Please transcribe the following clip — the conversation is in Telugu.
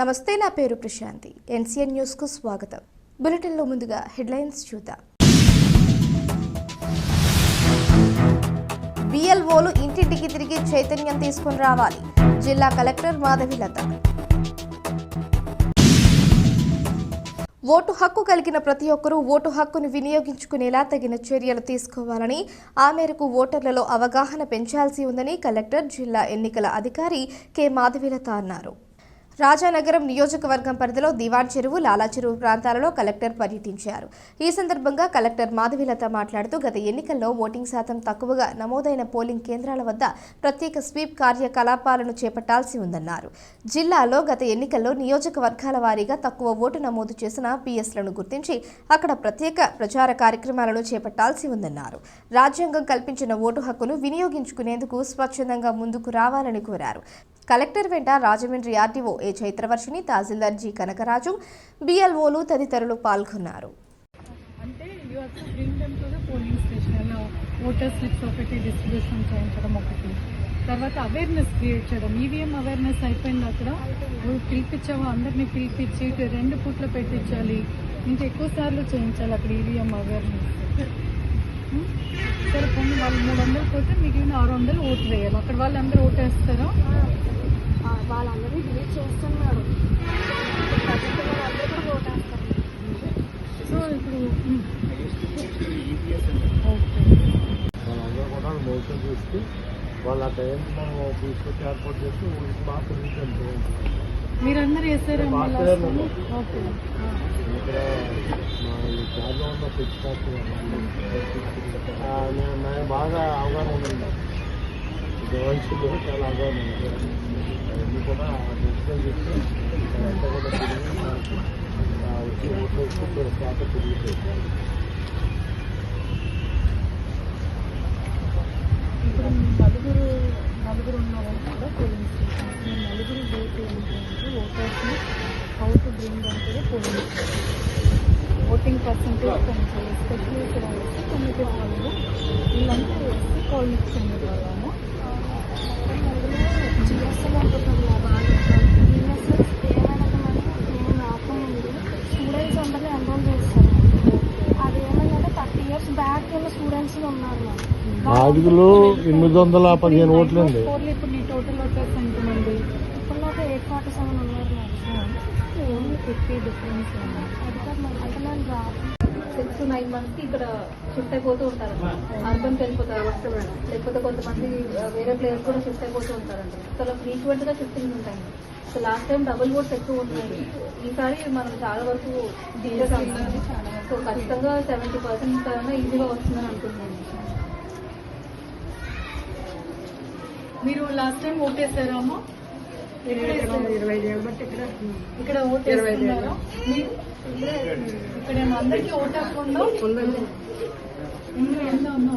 నమస్తే నా పేరు ప్రశాంతి. ఎన్సీఎన్ న్యూస్కు స్వాగతం. బులెటిన్లో ముందుగా హెడ్లైన్స్ చూద్దాం. బిఎల్ఓలు ఇంటింటికి తిరిగి చైతన్యం తీసుకుని రావాలి. జిల్లా కలెక్టర్ మాధవిలత ఓటు హక్కు కలిగిన ప్రతి ఒక్కరూ ఓటు హక్కును వినియోగించుకునేలా తగిన చర్యలు తీసుకోవాలని ఆ మేరకు ఓటర్లలో అవగాహన పెంచాల్సి ఉందని కలెక్టర్ జిల్లా ఎన్నికల అధికారి కె మాధవిలత అన్నారు. రాజానగరం నియోజకవర్గం పరిధిలో దివాన్ చెరువు లాలా చెరువు ప్రాంతాలలో కలెక్టర్ పర్యటించారు. ఈ సందర్భంగా కలెక్టర్ మాధవిలత మాట్లాడుతూ గత ఎన్నికల్లో ఓటింగ్ శాతం తక్కువగా నమోదైన పోలింగ్ కేంద్రాల వద్ద ప్రత్యేక స్వీప్ కార్యకలాపాలను చేపట్టాల్సి ఉందన్నారు. జిల్లాలో గత ఎన్నికల్లో నియోజకవర్గాల వారీగా తక్కువ ఓటు నమోదు చేసిన పిఎస్లను గుర్తించి అక్కడ ప్రత్యేక ప్రచార కార్యక్రమాలను చేపట్టాల్సి ఉందన్నారు. రాజ్యాంగం కల్పించిన ఓటు హక్కును వినియోగించుకునేందుకు స్వచ్ఛందంగా ముందుకు రావాలని కోరారు. కలెక్టర్ వెంట Rajahmundry RTO A Chaitravarshini tahsildar G Kanakaraju బిఎల్ఓలు తదితరులు పాల్గొన్నారు. అంటే you have to bring them to the polling station voter slips ఒకటి డిస్ట్రిబ్యూషన్ చేయించడం ఒకటి. తర్వాత అవేర్నెస్ క్రియేట్ చేయడం. ఈవీఎం అవేర్నెస్ అయిపోయింది అక్కడ? నువ్వు పిలిపించావు? అందరినీ పిలిపించి రెండు పూట్లు పెట్టించాలి. ఇంకా ఎక్కువ సార్లు చేయించాలి అక్కడ ఈవీఎం అవేర్నెస్ సరే పోనీ వాళ్ళు మూడు వందలు పోతే మిగిలిన ఆరు వందలు ఓటు వేయాలి. అక్కడ వాళ్ళందరూ ఓటు వేస్తారా వాళ్ళందరూ డిలీట్ చేస్తున్నారు. సో ఇప్పుడు మోసం చేస్తే వాళ్ళు ఆ టైం మనం తీసుకొచ్చి ఏర్పాటు చేస్తే బాగా పెరుగుతుంది మీరందరూ ఇక్కడ నేను బాగా అవగాహన ఉంది గవర్నమెంట్లో చాలా అవగాహన ఉంది అవన్నీ కూడా డిజిటల్ చేస్తే అంతా కూడా తిరిగి వచ్చి ఓట్లు వేసుకుంటే శాతం నలుగురు నలుగురు ఉన్నారు కూడా పోలింగ్ స్టేషన్స్ మేము నలుగురు డేట్ ఏంటంటే ఓటర్స్ని హౌ టు బ్రింగ్ అంటే పోలింగ్ స్టేషన్. ఓటింగ్ పర్సంటేజ్ పెంచాలి ఎస్పెషల్లీ ఇక్కడ ఎస్సీ కమ్యూనిటీ వాళ్ళు వీళ్ళంతా ఎస్సీ కాలనీకి చెందిన వాళ్ళము. జిఎస్ఎల్ అనుకుంటున్నారు వాళ్ళు జిఎస్ఎల్ ఏమైనా నేను రాకముందు స్టూడెంట్స్ అందరినీ ఎన్రోల్ చేస్తారు అది ఏమైందంటే థర్టీ ఇయర్స్ బ్యాక్ ఉన్న స్టూడెంట్స్ ఉన్నారు ఎనిమిది వందల పదిహేను ఫోర్లు ఇప్పుడు నీ టోటల్ ఓటర్స్ ఎంతమంది? ఇప్పుడు నాకు ఎయిట్ ఫార్టీ సెవెన్ ఉన్నారు fifty difference six to nine మంత్స్కి ఇక్కడ షిఫ్ట్ అయిపోతూ ఉంటారు. అర్బన్కి వెళ్ళిపోతారు లేకపోతే కొంతమంది వేరే ప్లేయర్స్ కూడా షిఫ్ట్ అయిపోతూ ఉంటారండి చాలా ఫ్రీక్వెంట్గా షిఫ్టింగ్ ఉంటాయి. So last time double votes ఎక్కువ ఉన్నాయి ఈసారి మనం చాలా వరకు చేసాం సో ఖచ్చితంగా సెవెంటీ పర్సెంట్ కన్నా ఈజీగా వస్తుందని అనుకుంటున్నాను. మీరు లాస్ట్ టైం ఓటేసారా అమ్మా ఇక్కడ ఓటేస్తున్నారా మీరు ఇక్కడ అందరికీ ఓటు హక్కు ఉందా ఇందులో ఎంత ఉందో